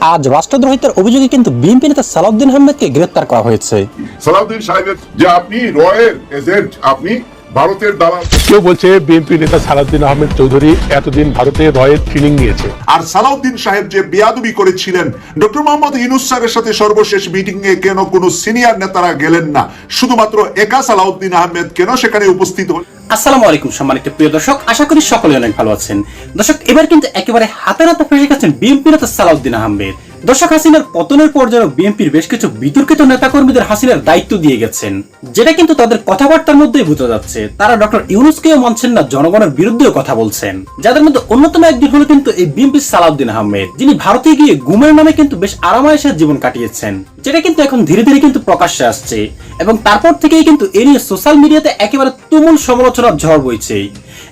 আজ রাষ্ট্রদ্রোহিতার অভিযোগে কিন্তু বিএনপি নেতা সালাউদ্দিন আহমেদকে গ্রেপ্তার করা হয়েছে। সালাউদ্দিন সাহেবের যে আপনি রয়ের এজেন্ট, আপনি ভারতের দালাল। কেউ বলছে বিএনপি নেতা সালাউদ্দিন আহমেদ চৌধুরী এতদিন ভারতে রয়ের ট্রেনিং নিয়েছে। আর সালাউদ্দিন সাহেব যে বেয়াদবি করেছিলেন ডক্টর মোহাম্মদ ইউনুস স্যারের সাথে সর্বশেষ মিটিং এ কেন কোন সিনিয়র নেতারা গেলেন না? শুধুমাত্র একা সালাউদ্দিন আহমেদ কেন সেখানে উপস্থিত হলেন? আসসালামু আলাইকুম সম্মানিত প্রিয় দর্শক আশা করি সকলে অনেক ভালো আছেন। দর্শক এবার কিন্তু একেবারে হাতে নাতে ফেসে গেছেন বিএনপি নেতা সালাউদ্দিন আহমেদ। দর্শক, হাসিনার পতনের পর যেন বিএনপির বেশ কিছু বিতর্কিত নেতাকর্মীদের হাসিনার দায়িত্ব দিয়ে গেছেন, যেটা কিন্তু তাদের কথাবার্তার মধ্যেই বোঝা যাচ্ছে। তারা ডক্টর ইউনুসকেও মানছেন না, জনগণের বিরুদ্ধেও কথা বলছেন। যাদের মধ্যে অন্যতম একজন হলো কিন্তু এই বিএনপি সালাউদ্দিন আহমেদ, যিনি ভারতে গিয়ে গুমের নামে কিন্তু বেশ আরামায়েশের জীবন কাটিয়েছেন, যেটা কিন্তু এখন ধীরে ধীরে কিন্তু প্রকাশ্যে আসছে। এবং তারপর থেকেই কিন্তু এ নিয়ে সোশ্যাল মিডিয়াতে একেবারে তুমুল সমালোচনার ঝড় বইছে।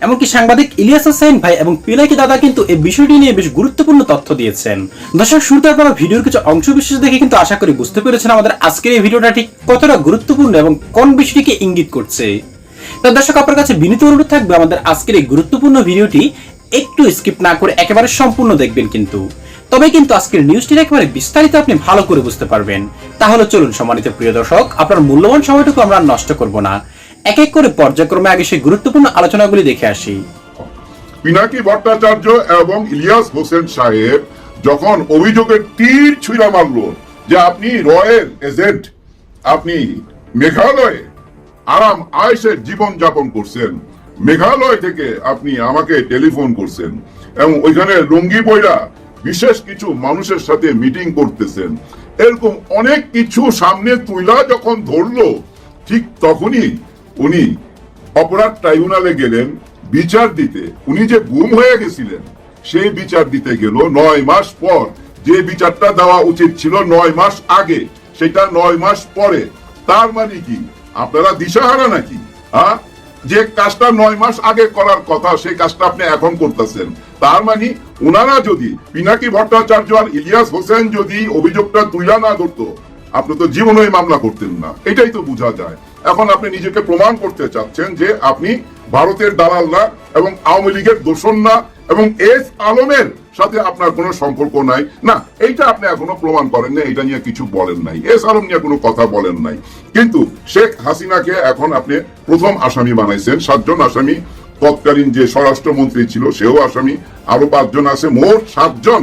এমনকি সাংবাদিক ইলিয়াস হোসেন ভাই এবং পিনাকি দাদা কিন্তু এই বিষয়টি নিয়ে বেশ গুরুত্বপূর্ণ তথ্য দিয়েছেন। দর্শক, শুরুতে আপনারা ভিডিওর কিছু অংশ বিশেষ দেখে কিন্তু আশা করি বুঝতে পেরেছেন আমাদের আজকের এই ভিডিওটা ঠিক কতটা গুরুত্বপূর্ণ এবং কোন বিষয়টিকে ইঙ্গিত করছে। তো দর্শক, আপনার কাছে বিনীত অনুরোধ থাকবে আমাদের আজকের এই গুরুত্বপূর্ণ ভিডিওটি একটু স্কিপ না করে একেবারে সম্পূর্ণ দেখবেন কিন্তু। তবে কিন্তু আজকের নিউজটির একেবারে বিস্তারিত আপনি ভালো করে বুঝতে পারবেন। তাহলে চলুন সম্মানিত প্রিয় দর্শক, আপনার মূল্যবান সময়টুকু আমরা নষ্ট করব না। এক এক করে পর্যায়ক্রমে আগে সেই গুরুত্বপূর্ণ আলোচনাগুলি দেখে আসি। পিনাকি ভট্টাচার্য এবং ইলিয়াস হোসেন সাহেব যখন অভিযোগের তীর ছুঁড়া মারল যে আপনি রয়ের এজেন্ট, আপনি মেঘালয়ে আরাম আয়েসের জীবন যাপন করছেন, মেঘালয় থেকে আপনি আমাকে টেলিফোন করছেন এবং ওইখানে লুঙ্গি বইরা বিশেষ কিছু মানুষের সাথে মিটিং করতেছেন। এরকম অনেক কিছু সামনে তুইলা যখন ধরলো, ঠিক তখনই উনি অপরাধ ট্রাইব্যুনালে গেলেন, বিচার দিতে। উনি যে গুম হয়ে গেছিলেন, সেই বিচার দিতে গেল নয় মাস পর। যে বিচারটা দেওয়া উচিত ছিল নয় মাস আগে, সেটা নয় মাস পরে। তার মানে কি? আপনারা দিশাহারা নাকি? হ্যাঁ? যে কাজটা নয় মাস আগে করার কথা, সেই কাজটা আপনি এখন করতেছেন। তার মানে ওনারা যদি পিনাকি ভট্টাচার্য আর ইলিয়াস হোসেন যদি অভিযোগটা তুইলা না ধরতো আপনি তো জীবনই মামলা করতেন না। এটাই তো বোঝা যায়। এখন আপনি নিজেকে প্রমাণ করতে চাচ্ছেন যে আপনি ভারতের দালাল না এবং আওয়ামী লীগের দোষণ না এবং এস আলমের সাথে আপনার কোনো সম্পর্ক নাই। না, এইটা আপনি এখনও প্রমাণ করেন না এটা নিয়ে কিছু বলেন নাই। এস আলম নিয়ে কোনো কথা বলেন নাই। কিন্তু শেখ হাসিনাকে এখন আপনি প্রথম আসামি বানাইছেন। সাতজন আসামি, তৎকালীন যে স্বরাষ্ট্রমন্ত্রী ছিল সেও আসামি। আরও পাঁচজন আছে, মোট সাতজন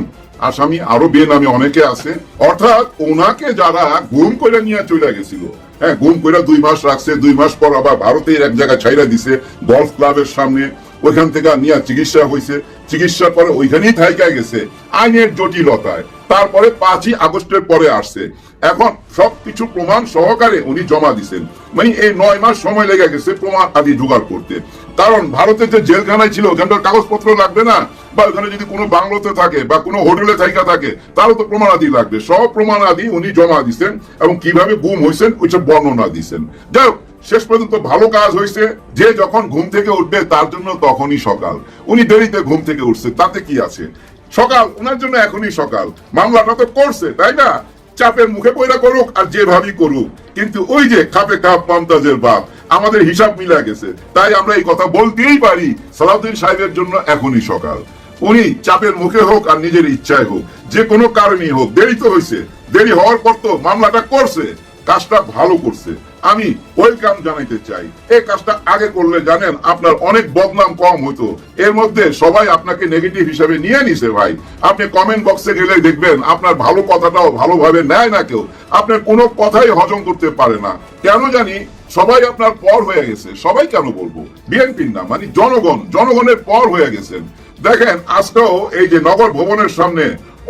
আসামি আরও বেনামে অনেকে আছে। অর্থাৎ ওনাকে যারা গুম করে নিয়ে চলে গেছিল হ্যাঁ গুম করে দুই মাস রাখছে, দুই মাস পর আবার ভারতের এক জায়গায় ছাইরা দিছে, গলফ ক্লাবের সামনে, ওইখান থেকে নিয়ে চিকিৎসা হয়েছে চিকিৎসার পরে ওইখানেই থাইকা গেছে, আইনের জটিলতায়। তারপরে পাঁচই আগস্টের পরে আসছে। এখন সবকিছু প্রমাণ সহকারে উনি জমা দিছেন। মানে এই নয় মাস সময় লেগে গেছে প্রমাণ আদি জোগাড় করতে। কারণ ভারতের যে জেলখানায় ছিল ওখানটার কাগজপত্র লাগবে না? বা ওখানে যদি কোনো বাংলোতে থাকে বা কোনো হোটেলে থাইকা থাকে তারও তো প্রমাণ আদি লাগবে। সব প্রমাণ আদি উনি জমা দিছেন এবং কীভাবে গুম হয়েছেন ওইসব বর্ণনা দিছেন। যাই হোক, শেষ পর্যন্ত ভালো কাজ হয়েছে যে যখন ঘুম থেকে উঠবে তার জন্য তখনই সকাল। উনি দেরিতে ঘুম থেকে উঠছে তাতে কি আছে? সকাল ওনার জন্য এখনই সকাল। মামলাটা তো করছে তাই না? চাপের মুখে পয়লা করুক আর যেভাবেই করুক। কিন্তু ওই যে খাপে খাপ মমতাজের বাপ আমাদের হিসাব মিলা গেছে। তাই আমরা এই কথা বলতেই পারি। সালাউদ্দিন সাহেবের জন্য এখনই সকাল। উনি চাপের মুখে হোক আর নিজের ইচ্ছায় হোক, যে কোনো কারণেই হোক, দেরি তো হয়েছে দেরি হওয়ার পর তো মামলাটা করছে, কাজটা ভালো করছে। আমি ওয়েলকাম জানাইতে চাই। এই কাজটা আগে করলে জানেন আপনার অনেক বদনাম কম হতো। এর মধ্যে সবাই আপনাকে নেগেটিভ হিসাবে নিয়ে নিছে ভাই। আপনি কমেন্ট বক্সে গেলে দেখবেন আপনার ভালো কথাটাও ভালোভাবে নেয় না কেউ। আপনার কোনো কথাই হজম করতে পারে না। কেন জানি সবাই আপনার পর হয়ে গেছে। সবাই কেন বলব? বিএনপির না মানে জনগণ। জনগণের পর হয়ে গেছেন। দেখেন, আজকেও এই যে নগর ভবনের সামনে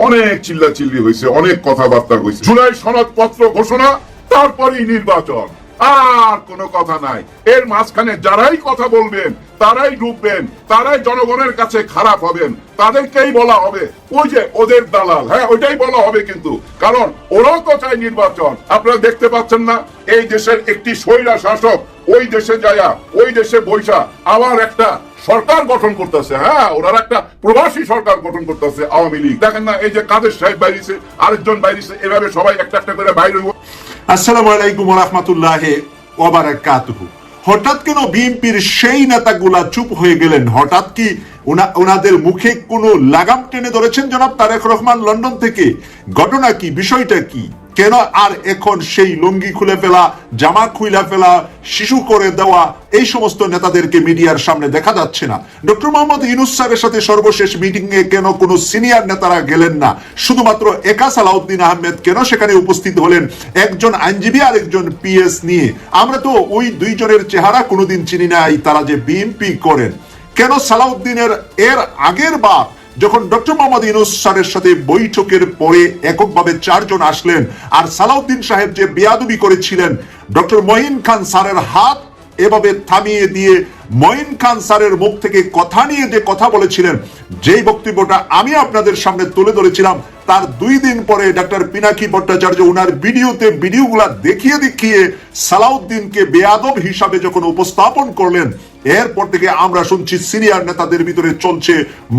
অনেক চিল্লা চিল্লি হয়েছে অনেক কথাবার্তা হয়েছে জুলাই সনদপত্র ঘোষণা, তারপরেই নির্বাচন। আর কোনো কথা নাই। এর মাঝখানে যারাই কথা বলবেন, তারাই ডুববেন, তারাই জনগণের কাছে খারাপ হবেন, তাদেরকেই বলা হবে। ওই যে ওদের দালাল হ্যাঁ ওইটাই বলা হবে কিন্তু। কারণ ওরাও তো চায় নির্বাচন। আপনারা দেখতে পাচ্ছেন না, এই দেশের একটি স্বৈরা শাসক, ওই দেশে যায়া, ওই দেশে বৈশা, আবার একটা সরকার গঠন করতেছে। হ্যাঁ ওনার একটা প্রবাসী সরকার গঠন করতেছে আওয়ামী লীগ। দেখেন না, এই যে কাদের সাহেব বাইরেছে, আরেকজন বাইরেছে, এভাবে সবাই একটা একটা করে বাইরে আসসালামু আলাইকুম রহমতুল্লাহ ওবারাকাতুহু হঠাৎ কেন বিএনপির সেই নেতাগুলা চুপ হয়ে গেলেন? হঠাৎ কি ওনাদের মুখে কোনো লাগাম টেনে ধরেছেন জনাব তারেক রহমান লন্ডন থেকে? ঘটনা কি? বিষয়টা কি? কেন আর এখন সেই লুঙ্গি খুলে ফেলা, জামা খুইলা ফেলা, শিশু করে দেওয়া, এই সমস্ত নেতাদেরকে মিডিয়ার সামনে দেখা যাচ্ছে না। ডক্টর মোহাম্মদ ইউনুস স্যারের সাথে সর্বশেষ মিটিং এ কেন কোনো সিনিয়র নেতারা গেলেন না? শুধুমাত্র একা সালাউদ্দিন আহমেদ কেন সেখানে উপস্থিত হলেন? একজন আইনজীবী আর একজন পিএস নিয়ে। আমরা তো ওই দুইজনের চেহারা কোনোদিন চিনি নাই তারা যে বিএনপি করেন। কেন সালাউদ্দিনের এর আগের বার যখন ডক্টর মোহাম্মদ ইউনুস স্যারের সাথে বৈঠকের পরে এককভাবে চারজন আসলেন আর সালাউদ্দিন সাহেব যে বেয়াদবি করেছিলেন, ডক্টর মঈন খান স্যারের হাত এভাবে থামিয়ে দিয়ে মঈন খান স্যারের মুখ থেকে কথা নিয়ে যে কথা বলেছিলেন, যেই বক্তব্যটা আমি আপনাদের সামনে তুলে ধরেছিলাম, তার দুই দিন পরে ডাক্তার পিনাকি ভট্টাচার্য উনার ভিডিওতে ভিডিওগুলা দেখিয়ে দেখিয়ে সালাউদ্দিনকে বেয়াদব হিসাবে যখন উপস্থাপন করলেন এরপর থেকে আমরা শুনছি সিনিয়র নেতাদের ভিতরে চলছে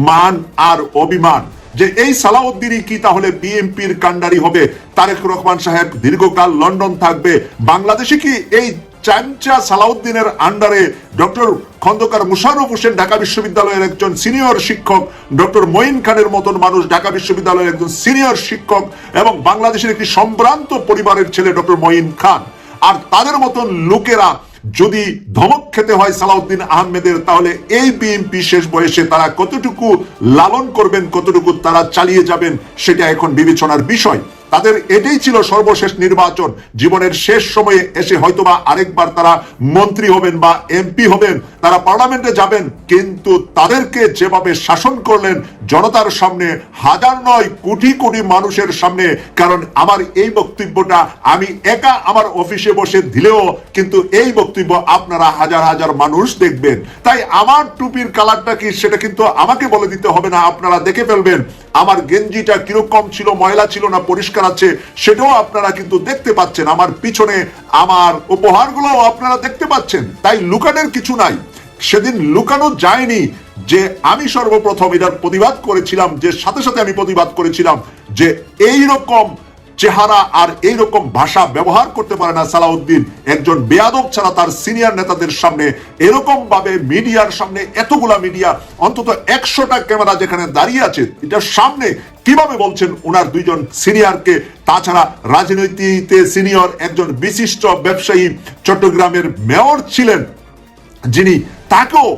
মান আর অভিমান। যে এই সালাউদ্দিনই কি তাহলে বিএনপির কান্ডারি হবে? তারেক রহমান সাহেব দীর্ঘকাল লন্ডন থাকবে। বাংলাদেশে কি এই চামচা সালাউদ্দিনের আন্ডারে ডক্টর খন্দকার মুশারফ হোসেন ঢাকা বিশ্ববিদ্যালয়ের একজন সিনিয়র শিক্ষক, ডক্টর মঈন খানের মতন মানুষ ঢাকা বিশ্ববিদ্যালয়ের একজন সিনিয়র শিক্ষক এবং বাংলাদেশের একটি সম্ভ্রান্ত পরিবারের ছেলে ডক্টর মঈন খান। আর তাদের মতন লোকেরা যদি ধমক খেতে হয় সালাউদ্দিন আহমেদের, তাহলে এই বিএনপি শেষ বয়সে তারা কতটুকু লালন করবেন, কতটুকু তারা চালিয়ে যাবেন, সেটা এখন বিবেচনার বিষয়। তাদের এটাই ছিল সর্বশেষ নির্বাচন। জীবনের শেষ সময়ে এসে হয়তোবা আরেকবার তারা মন্ত্রী হবেন বা এমপি হবেন, তারা পার্লামেন্টে যাবেন, কিন্তু তাদেরকে যেভাবে শাসন করলেন, জনতার সামনে হাজার নয় কোটি কোটি মানুষের সামনে, কারণ আমার এই বক্তব্যটা আমি একা আমার অফিসে বসে দিলেও, কিন্তু এই বক্তব্য আপনারা হাজার হাজার মানুষ দেখবেন। তাই আমার টুপির কালারটা কি, সেটা কিন্তু আমাকে বলে দিতে হবে না, আপনারা দেখে ফেলবেন। আমার গেঞ্জিটা কীরকম ছিল, ময়লা ছিল না, পরিষ্কার আছে সেটাও আপনারা কিন্তু দেখতে পাচ্ছেন। আমার পিছনে আমার উপহারগুলো আপনারা দেখতে পাচ্ছেন। তাই লুকানের কিছু নাই। সেদিন লুকানো যায়নি যে আমি সর্বপ্রথম এটার প্রতিবাদ করেছিলাম, যে সাথে সাথে আমি প্রতিবাদ করেছিলাম যে এই রকম চেহারা আর এই রকম ভাষা ব্যবহার করতে পারে না সালাউদ্দিন। একজন বেয়াদব ছাড়া তার সিনিয়র নেতাদের সামনে এরকম ভাবে মিডিয়ার সামনে এতগুলা মিডিয়া, অন্তত একশোটা ক্যামেরা যেখানে দাঁড়িয়ে আছে, এটার সামনে কীভাবে বলছেন ওনার দুইজন সিনিয়রকে? তাছাড়া রাজনীতিতে সিনিয়র একজন বিশিষ্ট ব্যবসায়ী চট্টগ্রামের মেয়র ছিলেন। যিনি তাকেও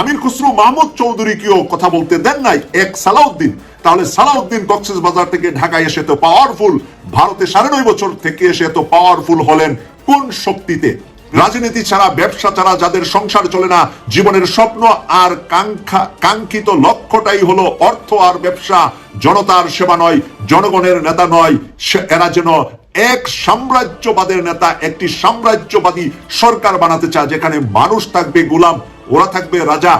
আমির খুসরু মাহমুদ চৌধুরীকেও কথা বলতে দেন নাই, এক সালাউদ্দিন। তাহলে সালাউদ্দিন কক্সেস বাজার থেকে ঢাকায় এসে তো পাওয়ারফুল ভারতে সাড়ে নয় বছর থেকে এসে এত পাওয়ারফুল হলেন কোন শক্তিতে? রাজনীতি ছাড়া, ব্যবসা ছাড়া, যাদের সংসার চলে না, জীবনের স্বপ্ন আর কাঙ্ক্ষা, কাঙ্ক্ষিত লক্ষ্যটাই হলো অর্থ আর ব্যবসা। জনতার সেবা নয়, জনগণের নেতা নয় এরা যেন এক সাম্রাজ্যবাদের নেতা, একটি সাম্রাজ্যবাদী সরকার বানাতে চায়, যেখানে মানুষ থাকবে গোলাম, ওরা থাকবে রাজা।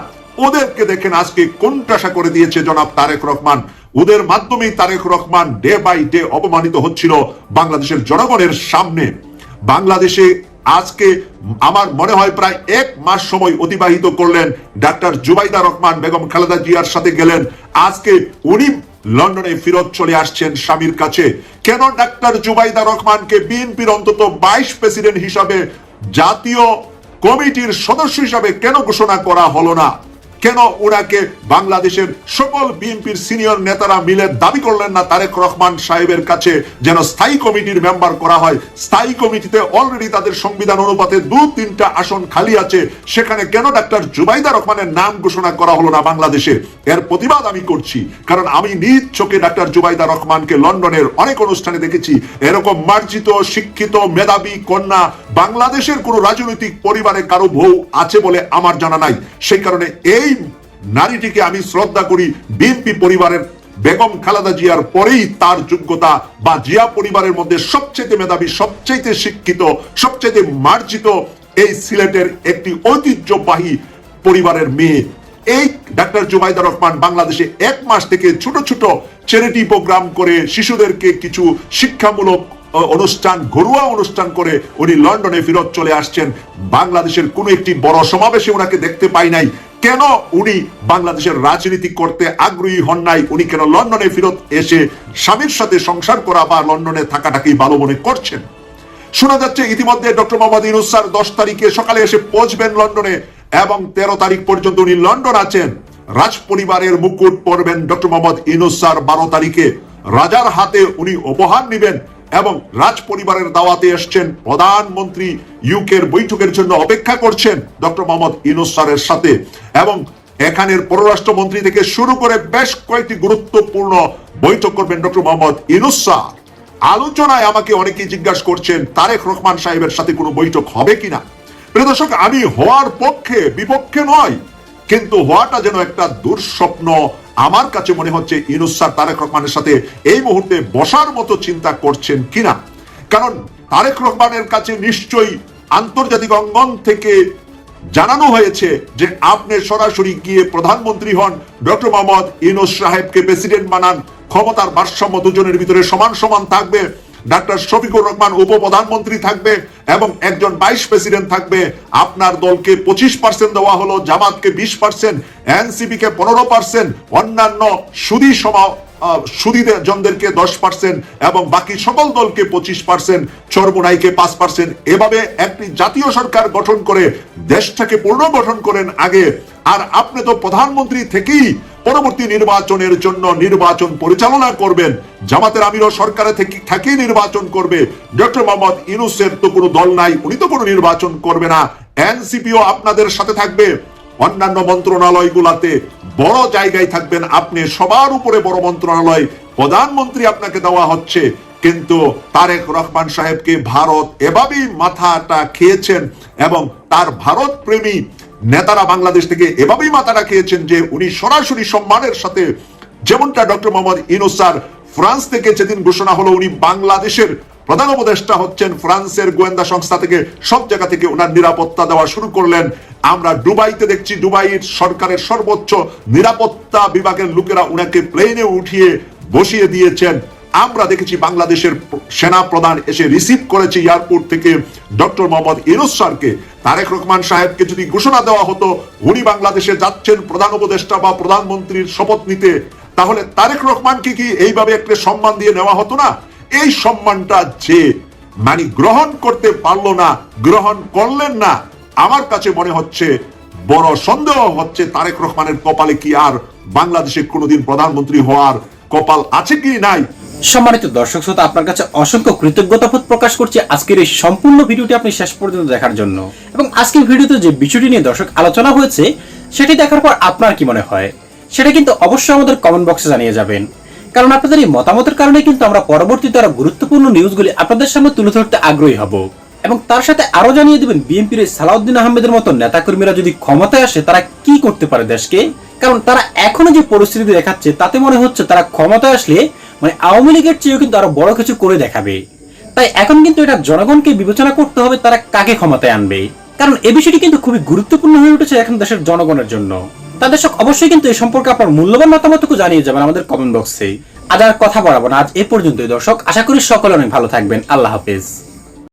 ওদেরকে দেখেন আজকে কোনটাশা করে দিয়েছে জনাব তারেক রহমান। ওদের মাধ্যমেই Tarek Rahman day by day অপমানিত হচ্ছিল বাংলাদেশের জনগণের সামনে। বাংলাদেশে আজকে আমার মনে হয় প্রায় এক মাস সময় অতিবাহিত করলেন ডাক্তার জুবাইদা রহমান, বেগম খালেদা জিয়ার সাথে গেলেন। আজকে উনি লন্ডনে ফিরত চলে আসছেন স্বামীর কাছে। কেন ডাক্তার জুবাইদা রহমানকে বিএনপির অন্তত বাইশ প্রেসিডেন্ট হিসাবে জাতীয় কমিটির সদস্য হিসাবে কেন ঘোষণা করা হলো না? কেন ওনাকে বাংলাদেশের সকল বিএনপির সিনিয়র নেতারা মিলে দাবি করলেন না তারেক রহমান সাহেবের কাছে যেন স্থায়ী কমিটির মেম্বার করা হয়? স্থায়ী কমিটিতে অলরেডি তাদের সংবিধান অনুপাতে দু তিনটা আসন খালি আছে। সেখানে কেন ডাক্তার জুবাইদা রহমানের নাম ঘোষণা করা হলো না বাংলাদেশে? এর প্রতিবাদ আমি করছি, কারণ আমি নিজ চোখে ডাক্তার জুবাইদা রহমানকে লন্ডনের অনেক অনুষ্ঠানে দেখেছি। এরকম মার্জিত, শিক্ষিত, মেধাবী কন্যা বাংলাদেশের কোনো রাজনৈতিক পরিবারে কারও বউ আছে বলে আমার জানা নাই। সেই কারণে এই নারীটিকে আমি শ্রদ্ধা করি বিএনপি পরিবারের বেগম খালেদা জিয়ার পরেই তার যোগ্যতা বা জিয়া পরিবারের মধ্যে সবচেয়ে মেধাবী সবচেয়ে শিক্ষিত সবচেয়ে মার্জিত এই সিলেটের একটি ঐতিহ্যবাহী পরিবারের মেয়ে। এই ডাক্তার জুবাইদা রহমান বাংলাদেশে এক মাস থেকে ছোট ছোট চ্যারিটি প্রোগ্রাম করে শিশুদেরকে কিছু শিক্ষামূলক অনুষ্ঠান, ঘরোয়া অনুষ্ঠান করে উনি লন্ডনে ফেরত চলে আসছেন। বাংলাদেশের কোন একটি বড় সমাবেশে ওনাকে দেখতে পাই নাই। কেন উনি বাংলাদেশের রাজনীতি করতে আগ্রহী হন নাই? উনি কেন লন্ডনে ফেরত এসে স্বামীর সাথে সংসার করা বা লন্ডনে থাকাটাকেই ভালো মনে করছেন? শোনা যাচ্ছে ইতিমধ্যে ডক্টর মোহাম্মদ ইউনুস স্যার দশ তারিখে সকালে এসে পৌঁছবেন লন্ডনে এবং তেরো তারিখ পর্যন্ত উনি লন্ডন আছেন। রাজ পরিবারের মুকুট পরবেন ডক্টর মোহাম্মদ ইউনুস স্যার বারো তারিখে। রাজার হাতে উনি উপহার নেবেন। এবং রাজ পরিবারের দাওয়াতে এসছেন প্রধানমন্ত্রী ইউকের বৈঠকের জন্য অপেক্ষা করছেন ডক্টর মোহাম্মদ ইউনুস সাথে। এবং এখানের পররাষ্ট্রমন্ত্রী থেকে শুরু করে বেশ কয়েকটি গুরুত্বপূর্ণ বৈঠক করবেন ডক্টর মোহাম্মদ ইউনুস আলোচনায় আমাকে অনেকেই জিজ্ঞাসা করছেন, তারেক রহমান সাহেবের সাথে কোনো বৈঠক হবে কিনা? প্রিয় দর্শক, আমি হওয়ার পক্ষে, বিপক্ষে নয়, কিন্তু হওয়াটা যেন একটা দুঃস্বপ্ন আমার কাছে মনে হচ্ছে ইউনুস স্যার, তারেক রহমানের সাথে এই মুহূর্তে বসার মতো চিন্তা করছেন কিনা? কারণ তারেক রহমানের কাছে নিশ্চয়ই আন্তর্জাতিক অঙ্গন থেকে জানানো হয়েছে যে আপনি সরাসরি গিয়ে প্রধানমন্ত্রী হন, ডক্টর মোহাম্মদ ইনুস সাহেবকে প্রেসিডেন্ট বানান, ক্ষমতার ভারসাম্য দুজনের ভিতরে সমান সমান থাকবে। ডাক্তার শফিকুর রহমান উপপ্রধানমন্ত্রী থাকবে এবং একজন ভাইস প্রেসিডেন্ট থাকবে। আপনার দলকে পঁচিশ পার্সেন্ট দেওয়া হলো জামাতকে বিশ পার্সেন্ট এনসিপি কে পনেরো পার্সেন্ট অন্যান্য সুদী সমা আহ, সুদীদের জনদেরকে দশ পার্সেন্ট এবং বাকি সকল দলকে পঁচিশ পার্সেন্ট চরমোনাইকে পাঁচ পার্সেন্ট এভাবে একটি জাতীয় সরকার গঠন করে দেশটাকে পুনর্গঠন করেন আগে। আর আপনি তো প্রধানমন্ত্রী থেকেই পরবর্তী নির্বাচনের জন্য নির্বাচন পরিচালনা করবেন। জামাতের আমিরও সরকারে থেকে নির্বাচন করবে। ডক্টর মোহাম্মদ ইনুসের তো কোনো দল নাই, উনি তো কোনো নির্বাচন করবে না। এনসিপিও আপনাদের সাথে থাকবে। অন্যান্য মন্ত্রণালয়গুলাতে বড় জায়গায় থাকবেন আপনি, সবার উপরে বড় মন্ত্রণালয় প্রধানমন্ত্রী আপনাকে দেওয়া হচ্ছে। কিন্তু তারেক রহমান সাহেবকে ভারত এভাবেই মাথাটা খেয়েছেন এবং তার ভারত প্রেমী নেতারা বাংলাদেশ থেকে এভাবেই মাথাটা খেয়েছেন যে উনি সরাসরি সম্মানের সাথে যেমনটা ডক্টর মোহাম্মদ ইনোসার ফ্রান্স থেকে যেদিন ঘোষণা হলো উনি বাংলাদেশের প্রধান উপদেষ্টা হচ্ছেন ফ্রান্সের গোয়েন্দা সংস্থা থেকে, সব জায়গা থেকে ওনার নিরাপত্তা দেওয়া শুরু করলেন। আমরা দুবাইতে দেখছি, দুবাইয়ের সরকারের সর্বোচ্চ নিরাপত্তা বিভাগের লোকেরা উনাকে প্লেনে উঠিয়ে বসিয়ে দিয়েছেন। আমরা দেখেছি বাংলাদেশের সেনা প্রধান এসে রিসিভ করেছে এয়ারপোর্ট থেকে ডক্টর মোহাম্মদ ইনুস স্যারকে। তারেক রহমান সাহেবকে যদি ঘোষণা দেওয়া হতো, উনি বাংলাদেশে যাচ্ছেন প্রধান উপদেষ্টা বা প্রধানমন্ত্রীর শপথ নিতে, তাহলে তারেক রহমানকে কি এইভাবে একটা সম্মান দিয়ে নেওয়া হতো না? এই সম্মানটা যে মানে গ্রহণ করতে পারল না, গ্রহণ করলেন না, আমার কাছে মনে হচ্ছে বড় সন্দেহ হচ্ছে তারেক রহমানের কপালে কি আর বাংলাদেশে কোনোদিন প্রধানমন্ত্রী হওয়ার কপাল আছে কি নাই? সম্মানিত দর্শক শ্রোতা, আপনার কাছে অসংখ্য কৃতজ্ঞতাবোধ প্রকাশ করছি আজকের এই সম্পূর্ণ ভিডিওটি আপনি শেষ পর্যন্ত দেখার জন্য। এবং আজকের ভিডিওতে যে বিষয়টি নিয়ে দর্শক আলোচনা হয়েছে, সেটি দেখার পর আপনার কি মনে হয়? সেটা কিন্তু অবশ্যই আমাদের কমেন্ট বক্সে জানিয়ে যাবেন। কারণ আপনাদের এই মতামতের কারণে কিন্তু আমরা পরবর্তীতে আরও গুরুত্বপূর্ণ নিউজগুলি আপনাদের সামনে তুলে ধরতে আগ্রহী হব। এবং তার সাথে আরও জানিয়ে দিবেন, বিএনপির সালাউদ্দিন আহমেদের মতো নেতাকর্মীরা যদি ক্ষমতায় আসে, তারা কি করতে পারে দেশকে? কারণ তারা এখনও যে পরিস্থিতি দেখাচ্ছে, তাতে মনে হচ্ছে তারা ক্ষমতায় আসলে মানে আওয়ামী লীগের চেয়েও কিন্তু আরও বড় কিছু করে দেখাবে। তাই এখন কিন্তু এটা জনগণকে বিবেচনা করতে হবে তারা কাকে ক্ষমতায় আনবে। কারণ এ বিষয়টি কিন্তু খুবই গুরুত্বপূর্ণ হয়ে উঠেছে এখন দেশের জনগণের জন্য। তা দর্শক, অবশ্যই কিন্তু এই সম্পর্কে আপনার মূল্যবান মতামতটুকু জানিয়ে যাবেন আমাদের কমেন্ট বক্সে আজ আর কথা বলাবো না, আজ এ পর্যন্তই দর্শক, আশা করি সকলে অনেক ভালো থাকবেন। আল্লাহ হাফেজ।